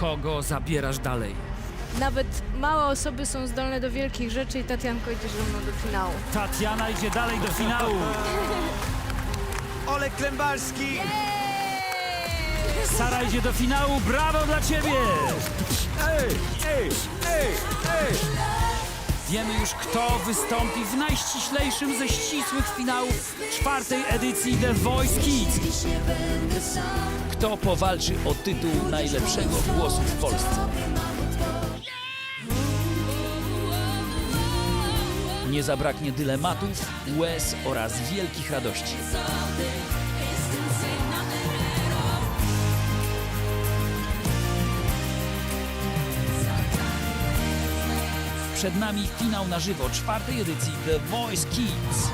Kogo zabierasz dalej? Nawet małe osoby są zdolne do wielkich rzeczy i Tatianko idzie ze mną do finału. Tatiana idzie dalej do finału. Olek Klembalski! Sara idzie do finału. Brawo dla ciebie! Wiemy już, kto wystąpi w najściślejszym ze ścisłych finałów czwartej edycji The Voice Kids. Kto powalczy o tytuł najlepszego głosu w Polsce? Nie zabraknie dylematów, łez oraz wielkich radości. Przed nami finał na żywo czwartej edycji The Voice Kids.